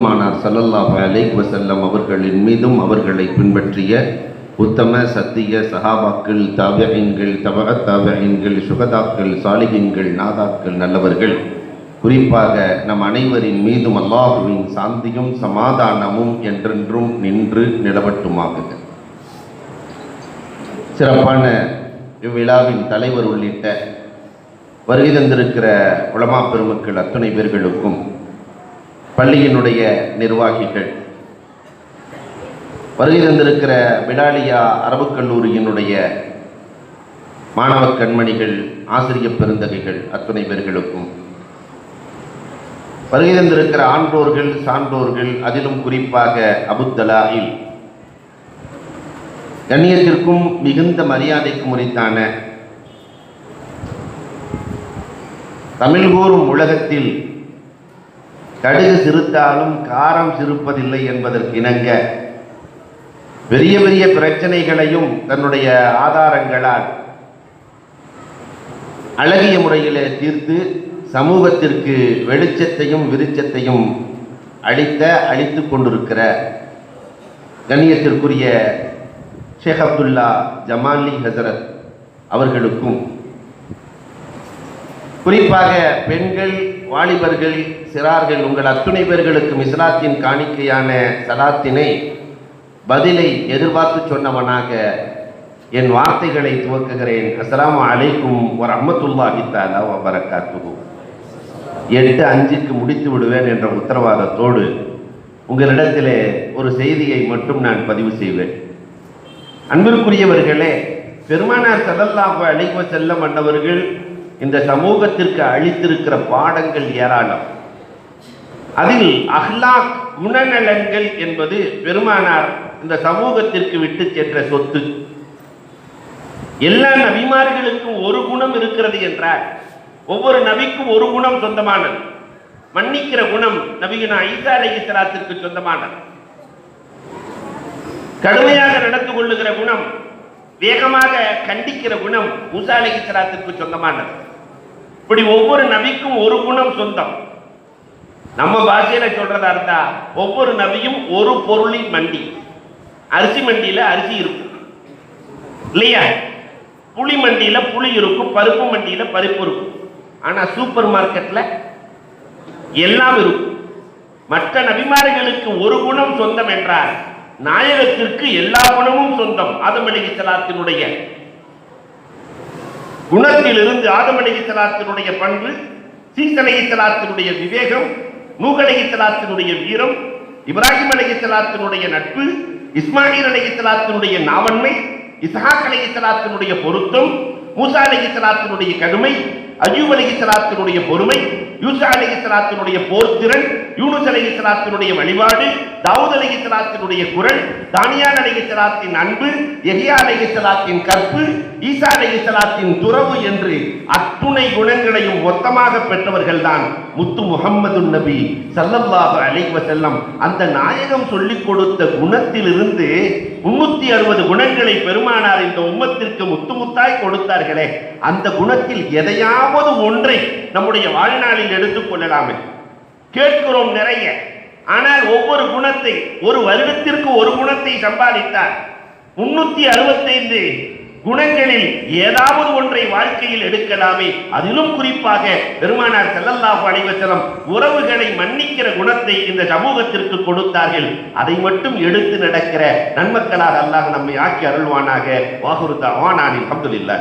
மானார் சல்லல்லாஹ் அலைக் வசல்லம் அவர்களின் மீதும் அவர்களை பின்பற்றிய உத்தம சத்திய சஹாபாக்கள் தாபியங்கள் தவக தாபியங்கள் சுகதாக்கள் சாலிகின்கள் நாதாக்கள் நல்லவர்கள். குறிப்பாக நம் அனைவரின் மீதும் அல்லாஹுவின் சாந்தியும் சமாதானமும் என்றென்றும் நின்று நிலவட்டுமாக சிறப்பான இவ்விழாவின் தலைவர் உள்ளிட்ட வருகை தந்திருக்கிற உலமா பெருமக்கள் அத்துணை பேர்களுக்கும் பள்ளியினுடைய நிர்வாகிகள். வருகை தந்திருக்கிற விடாலியா அரபுக் கல்லூரியினுடைய மாணவ கண்மணிகள் ஆசிரியப் பெருந்தகைகள் அத்துணை பேர்களுக்கும். வருகை தந்திருக்கிற ஆன்றோர்கள் சான்றோர்கள் அதிலும் குறிப்பாக அபுத்தலாயில் கண்ணியத்திற்கும் மிகுந்த மரியாதைக்கும் உரித்தான தமிழ் கூறும் உலகத்தில் கடுகு சிறுத்தாலும் காரம் சிரிப்பதில்லை என்பதற்கு இணங்க பெரிய பெரிய பிரச்சனைகளையும் தன்னுடைய ஆதாரங்களால் அழகிய முறையிலே தீர்த்து சமூகத்திற்கு வெளிச்சத்தையும் விருச்சத்தையும் அளித்த அளித்து கொண்டிருக்கிற கண்ணியத்திற்குரிய ஷேக் அப்துல்லா ஜமாலி ஹசரத் அவர்களுக்கும் குறிப்பாக பெண்கள் வாலிபர்கள் சிறார்கள் உங்கள் அத்துணை பேர்களுக்கு இஸ்லாத்தின் காணிக்கையான சலாத்தினை பதிலை எதிர்பார்த்து சொன்னவனாக என் வார்த்தைகளை துவக்குகிறேன். அஸ்லாம் அலைக்கும் ஒரு அம்மத்துல்லாஹி தாலா வரக்காத்துகு எட்டு அஞ்சுக்கு முடித்து விடுவேன் என்ற உத்தரவாதத்தோடு உங்களிடத்திலே ஒரு செய்தியை மட்டும் நான் பதிவு செய்வேன். அன்பிற்குரியவர்களே பெருமானார் சதல்லாஹு அலைஹி செல்ல மன்னவர்கள் இந்த சமூகத்திற்கு அளித்திருக்கிற பாடங்கள் ஏராளம். அதில் அஹ்லாக் குணநலன்கள் என்பது பெருமானார் இந்த சமூகத்திற்கு விட்டு சென்ற சொத்து. எல்லா நபிமார்களுக்கும் ஒரு குணம் இருக்கிறது என்றால் ஒவ்வொரு நபிக்கும் ஒரு குணம் சொந்தமானது. மன்னிக்கிற குணம் நபிகினா ஈசா அலைஹிஸ்ஸலாத்திற்கு சொந்தமானது. கடுமையாக நடந்து கொள்ளுகிற குணம் வேகமாக கண்டிக்கிற குணம் மூசா அலைஹிஸ்ஸலாத்திற்கு சொந்தமானது. இப்படி ஒவ்வொரு நபிக்கும் ஒரு குணம் சொந்தம். நம்ம பாஷையில சொல்றதா இருந்தா ஒவ்வொரு நபியும் ஒரு பொருளின் மண்டி. அரிசி மண்டியில அரிசி இருக்கும். இல்லையா? புளி மண்டியில புளி இருக்கும் பருப்பு மண்டியில பருப்பு இருக்கும். ஆனா சூப்பர் மார்க்கெட்ல எல்லாம் இருக்கும். மற்ற நபிமார்களுக்கு ஒரு குணம் சொந்தம் என்றால் நாயகத்திற்கு எல்லா குணமும் சொந்தம். ஆதம் அலிகலாத்தினுடைய குணத்திலிருந்து ஆதம் பண்பு சீசலைத்தலாத்தினுடைய விவேகம் நூகலைத்தலாத்தினுடைய வீரம் இப்ராஹிம் அலைஹிஸ்ஸலாத்தினுடைய நட்பு இஸ்மாயில் அலைஹிஸ்ஸலாத்தினுடைய நாவன்மை இஸ்ஹாக் அலைஹிஸ்ஸலாத்தினுடைய பொருத்தம் மூசா அலைஹிஸ்ஸலாத்தினுடைய கடுமை அஜூப் அலைஹிஸ்ஸலாத்தினுடைய பொறுமை யூசா அலைஹிஸ்ஸலாத்தினுடைய போர்த்திறன் யூனுஸ் அலைஹிஸ்ஸலாத்தினுடைய வழிபாடு தாவூத் அலைஹிஸ்ஸலாத்தினுடைய குரல் தானியான் அலி இஸ்லாத்தின் அன்பு எஹியா அலைஹிஸ்ஸலாத்தின் கற்பு ஈசா அலைஹிஸ்ஸலாத்தின் துறவு என்று அத்துணை குணங்களையும் மொத்தமாக பெற்றவர்கள்தான் முத்து முகம்மது நபி சல்லல்லாஹு அலைஹி செல்லம் அந்த நாயகம் சொல்லிக் கொடுத்த குணத்திலிருந்து முன்னூத்தி அறுபது குணங்களை பெருமானார் இந்த உம்மத்திற்கு முத்து முத்தாய் கொடுத்தார்களே. அந்த குணத்தில் எதையாவது ஒன்றை நம்முடைய வாழ்நாளில் எடுத்துக் கொள்ளலாமே. கேட்கிறோம் நிறைய. ஆனால் ஒவ்வொரு குணத்தை ஒரு வருடத்திற்கு ஒரு குணத்தை சம்பாதித்தார் முன்னூத்தி அறுபத்தைந்து குணங்களில் ஏதாவது ஒன்றை வாழ்க்கையில் எடுக்கலாமே. அதிலும் குறிப்பாக பெருமானார் செல்லல்லாஹு அலைவசலம் உறவுகளை மன்னிக்கிற குணத்தை இந்த சமூகத்திற்கு கொடுத்தார்கள். அதை மட்டும் எடுத்து நடக்கிற நன்மக்களாக அல்லாஹ் நம்மை ஆக்கி அருள்வானாக. வாகுருதா வானானில் அப்துல்லா